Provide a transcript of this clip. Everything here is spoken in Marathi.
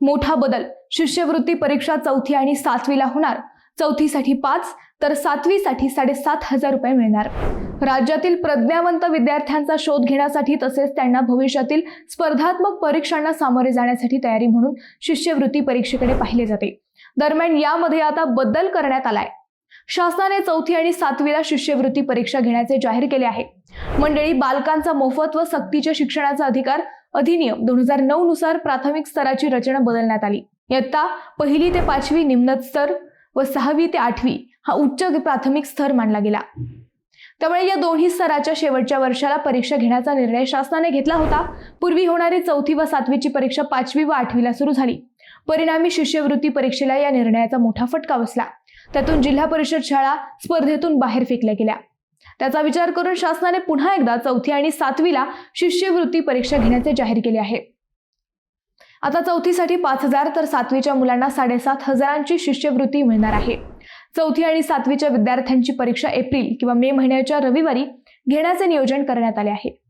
मोठा बदल. शिष्यवृत्ती परीक्षा चौथी आणि सातवीला होणार. चौथीसाठी पाच तर सातवीसाठी साडेसात हजार रुपये मिळणार. राज्यातील प्रज्ञावंत विद्यार्थ्यांचा शोध घेण्यासाठी तसेच त्यांना भविष्यातील स्पर्धात्मक परीक्षांना सामोरे जाण्यासाठी तयारी म्हणून शिष्यवृत्ती परीक्षेकडे पाहिले जाते. दरम्यान यामध्ये आता बदल करण्यात आलाय. शासनाने चौथी आणि सातवीला शिष्यवृत्ती परीक्षा घेण्याचे जाहीर केले आहे. मंडळी बालकांचा मोफत व सक्तीच्या शिक्षणाचा अधिकार अधिनियम दोन हजार नऊ नुसार प्राथमिक स्तराची रचना बदलण्यात आली. इयत्ता पहिली ते पाचवी निम्न स्तर व सहावी ते आठवी हा उच्च प्राथमिक स्तर मानला गेला. त्यामुळे या दोन्ही स्तराच्या शेवटच्या वर्षाला परीक्षा घेण्याचा निर्णय शासनाने घेतला होता. पूर्वी होणारी चौथी व सातवीची परीक्षा पाचवी व आठवीला सुरू झाली. परिणामी शिष्यवृत्ती परीक्षेला या निर्णयाचा मोठा फटका बसला. त्यातून जिल्हा परिषद शाळा स्पर्धेतून बाहेर फेकल्या गेल्या. त्याचा विचार करून शासनाने पुन्हा एकदा चौथी आणि सातवीला शिष्यवृत्ती परीक्षा घेण्याचे जाहीर केले आहे. आता चौथीसाठी पाच हजार तर सातवीच्या मुलांना साडेसात हजारांची शिष्यवृत्ती मिळणार आहे. चौथी आणि सातवीच्या विद्यार्थ्यांची परीक्षा एप्रिल किंवा मे महिन्याच्या रविवारी घेण्याचे नियोजन करण्यात आले आहे.